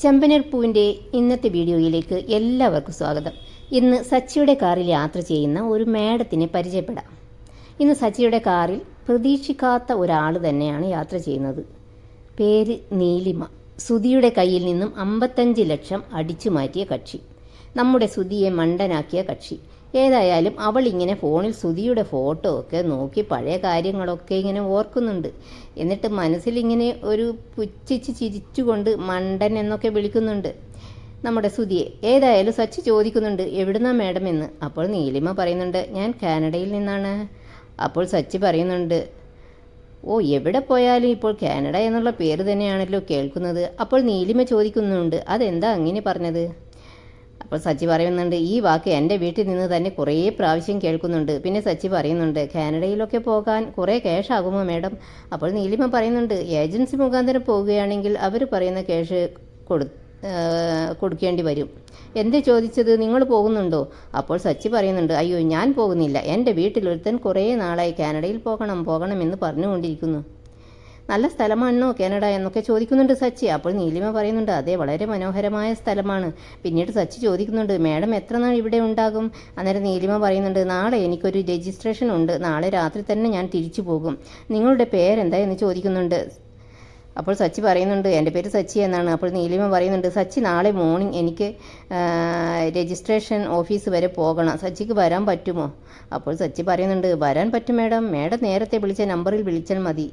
ചെമ്പനീർ പൂവിന്റെ ഇന്നത്തെ വീഡിയോയിലേക്ക് എല്ലാവർക്കും സ്വാഗതം. ഇന്ന് സച്ചിയുടെ കാറിൽ യാത്ര ചെയ്യുന്ന ഒരു മേഡത്തിനെ പരിചയപ്പെടാം. ഇന്ന് സച്ചിയുടെ കാറിൽ പ്രതീക്ഷിക്കാത്ത ഒരാൾ തന്നെയാണ് യാത്ര ചെയ്യുന്നത്. പേര് നീലിമ. സുധിയുടെ കയ്യിൽ നിന്നും അമ്പത്തഞ്ച് ലക്ഷം അടിച്ചു മാറ്റിയ കക്ഷി. നമ്മുടെ സുധിയെ മണ്ടനാക്കിയ കക്ഷി. ഏതായാലും അവൾ ഇങ്ങനെ ഫോണിൽ സുധിയുടെ ഫോട്ടോ ഒക്കെ നോക്കി പഴയ കാര്യങ്ങളൊക്കെ ഇങ്ങനെ ഓർക്കുന്നുണ്ട്. എന്നിട്ട് മനസ്സിലിങ്ങനെ ഒരു പുച്ഛിച്ച് ചിരിച്ചുകൊണ്ട് മണ്ടൻ എന്നൊക്കെ വിളിക്കുന്നുണ്ട്. നമ്മുടെ സുധിയെ ഏതായാലും സച്ചി ചോദിക്കുന്നുണ്ട് എവിടുന്നാ മാഡം എന്ന്? അപ്പോൾ നീലിമ പറയുന്നുണ്ട് ഞാൻ കാനഡയിൽ നിന്നാണ്. അപ്പോൾ സച്ചി പറയുന്നുണ്ട് ഓ എവിടെ പോയാലും ഇപ്പോൾ കാനഡ എന്നുള്ള പേര് തന്നെയാണല്ലോ കേൾക്കുന്നത്. അപ്പോൾ നീലിമ ചോദിക്കുന്നുണ്ട് അതെന്താ അങ്ങനെ പറഞ്ഞത്? അപ്പോൾ സച്ചി പറയുന്നുണ്ട് ഈ വാക്ക് എന്റെ വീട്ടിൽ നിന്ന് തന്നെ കുറേ പ്രാവശ്യം കേൾക്കുന്നുണ്ട്. പിന്നെ സച്ചി പറയുന്നുണ്ട് കാനഡയിലൊക്കെ പോകാൻ കുറേ ക്യാഷ് ആകുമോ മാഡം? അപ്പോൾ നീലിമ പറയുന്നുണ്ട് ഏജൻസി മുഖാന്തരം പോവുകയാണെങ്കിൽ അവർ പറയുന്ന ക്യാഷ് കൊടു കൊടുക്കേണ്ടി വരും. എന്തേ ചോദിച്ചത്? നിങ്ങൾ പോകുന്നുണ്ടോ? അപ്പോൾ സച്ചി പറയുന്നുണ്ട് അയ്യോ ഞാൻ പോകുന്നില്ല. എന്റെ വീട്ടിലൊരുത്തൻ കുറേ നാളായി കാനഡയിൽ പോകണം പോകണം എന്ന് പറഞ്ഞുകൊണ്ടിരിക്കുന്നു. നല്ല സ്ഥലമാണോ കാനഡ എന്നൊക്കെ ചോദിക്കുന്നുണ്ട് സച്ചി. അപ്പോൾ നീലിമ പറയുന്നുണ്ട് അതെ വളരെ മനോഹരമായ സ്ഥലമാണ്. പിന്നീട് സച്ചി ചോദിക്കുന്നുണ്ട് മാഡം എത്ര നാൾ ഇവിടെ ഉണ്ടാകും? അന്നേരം നീലിമ പറയുന്നുണ്ട് നാളെ എനിക്കൊരു രജിസ്ട്രേഷൻ ഉണ്ട്. നാളെ രാത്രി തന്നെ ഞാൻ തിരിച്ചു പോകും. നിങ്ങളുടെ പേരെന്താ? എന്ന് ചോദിക്കുന്നുണ്ട്. അപ്പോൾ സച്ചി പറയുന്നുണ്ട് എന്റെ പേര് സച്ചി എന്നാണ്. അപ്പോൾ നീലിമ പറയുന്നുണ്ട് സച്ചി നാളെ മോർണിംഗ് എനിക്ക് രജിസ്ട്രേഷൻ ഓഫീസ് വരെ പോകണം. സച്ചിക്ക് വരാൻ പറ്റുമോ? അപ്പോൾ സച്ചി പറയുന്നുണ്ട് വരാൻ പറ്റും മേഡം. മാഡം നേരത്തെ വിളിച്ച നമ്പറിൽ വിളിച്ചാൽ മതി.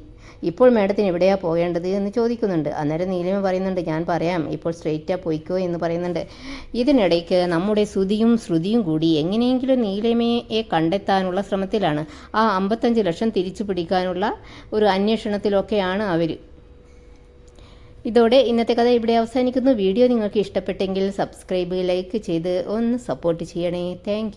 ഇപ്പോൾ മാഡത്തിന് എവിടെയാണ് പോകേണ്ടത്? എന്ന് ചോദിക്കുന്നുണ്ട്. അന്നേരം നീലിമ പറയുന്നുണ്ട് ഞാൻ പറയാം. ഇപ്പോൾ സ്ട്രെയിറ്റാ പോയിക്കോ എന്ന് പറയുന്നുണ്ട്. ഇതിനിടയ്ക്ക് നമ്മുടെ ശ്രുതിയും ശ്രുതിയും കൂടി എങ്ങനെയെങ്കിലും നീലിമയെ കണ്ടെത്താനുള്ള ശ്രമത്തിലാണ്. ആ അമ്പത്തഞ്ച് ലക്ഷം തിരിച്ചു പിടിക്കാനുള്ള ഒരു അന്വേഷണത്തിലൊക്കെയാണ് അവർ ഇതോടെ ഇന്നത്തെ കഥ ഇവിടെ അവസാനിക്കുന്നു. വീഡിയോ നിങ്ങൾക്ക് ഇഷ്ടപ്പെട്ടെങ്കിൽ സബ്സ്ക്രൈബ് ലൈക്ക് ചെയ്ത് ഒന്ന് സപ്പോർട്ട് ചെയ്യണേ. താങ്ക്